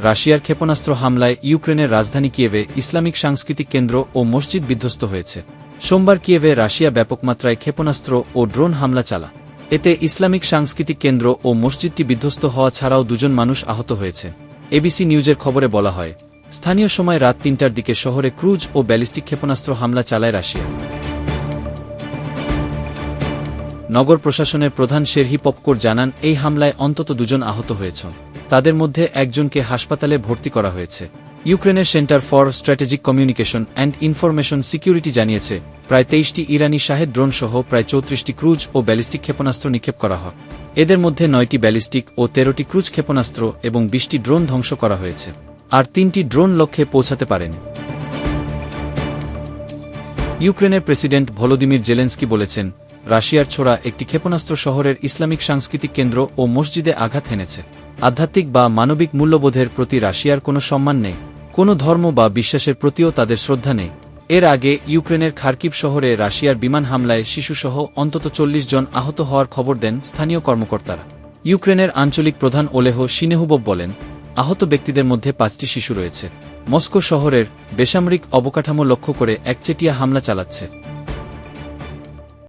রাশিয়ার ক্ষেপণাস্ত্র হামলায় ইউক্রেনের রাজধানী কিয়েভে ইসলামিক সাংস্কৃতিক কেন্দ্র ও মসজিদ বিধ্বস্ত হয়েছে। সোমবার কিয়েভে রাশিয়া ব্যাপক মাত্রায় ক্ষেপণাস্ত্র ও ড্রোন হামলা চালা। এতে ইসলামিক সাংস্কৃতিক কেন্দ্র ও মসজিদটি বিধ্বস্ত হওয়া ছাড়াও দুজন মানুষ আহত হয়েছে। এবিসি নিউজের খবরে বলা হয়, স্থানীয় সময় রাত তিনটার দিকে শহরে ক্রুজ ও ব্যালিস্টিক ক্ষেপণাস্ত্র হামলা চালায় রাশিয়া। নগর প্রশাসনের প্রধান শেরহি পপকোর জানান, এই হামলায় অন্তত দুজন আহত হয়েছেন। তাদের মধ্যে একজনকে হাসপাতালে ভর্তি করা হয়েছে। ইউক্রেনের centre for strategic communication and information security জানিয়েছে, প্রায় তেইশটি ইরানি শাহেদ ড্রোন সহ প্রায় চৌত্রিশটি ক্রুজ ও ব্যালিস্টিক ক্ষেপণাস্ত্র নিক্ষেপ করা হয়। এদের মধ্যে নয়টি ব্যালিস্টিক ও তেরোটি ক্রুজ ক্ষেপণাস্ত্র এবং বিশটি ড্রোন ধ্বংস করা হয়েছে, আর তিনটি ড্রোন লক্ষ্যে পৌঁছাতে পারেনি। ইউক্রেনের প্রেসিডেন্ট ভলোদিমির জেলেন্সকি বলেছেন, রাশিয়ার ছোড়া একটি ক্ষেপণাস্ত্র শহরের ইসলামিক সাংস্কৃতিক কেন্দ্র ও মসজিদে আঘাত হেনেছে। আধ্যাত্মিক বা মানবিক মূল্যবোধের প্রতি রাশিয়ার কোনো সম্মান নেই, কোনো ধর্ম বা বিশ্বাসের প্রতিও তাদের শ্রদ্ধা নেই। এর আগে ইউক্রেনের খার্কিব শহরে রাশিয়ার বিমান হামলায় শিশুসহ অন্তত চল্লিশ জন আহত হওয়ার খবর দেন স্থানীয় কর্মকর্তারা। ইউক্রেনের আঞ্চলিক প্রধান ওলেহ সিনেহুবব বলেন, আহত ব্যক্তিদের মধ্যে পাঁচটি শিশু রয়েছে। মস্কো শহরের বেসামরিক অবকাঠামো লক্ষ্য করে একচেটিয়া হামলা চালাচ্ছে।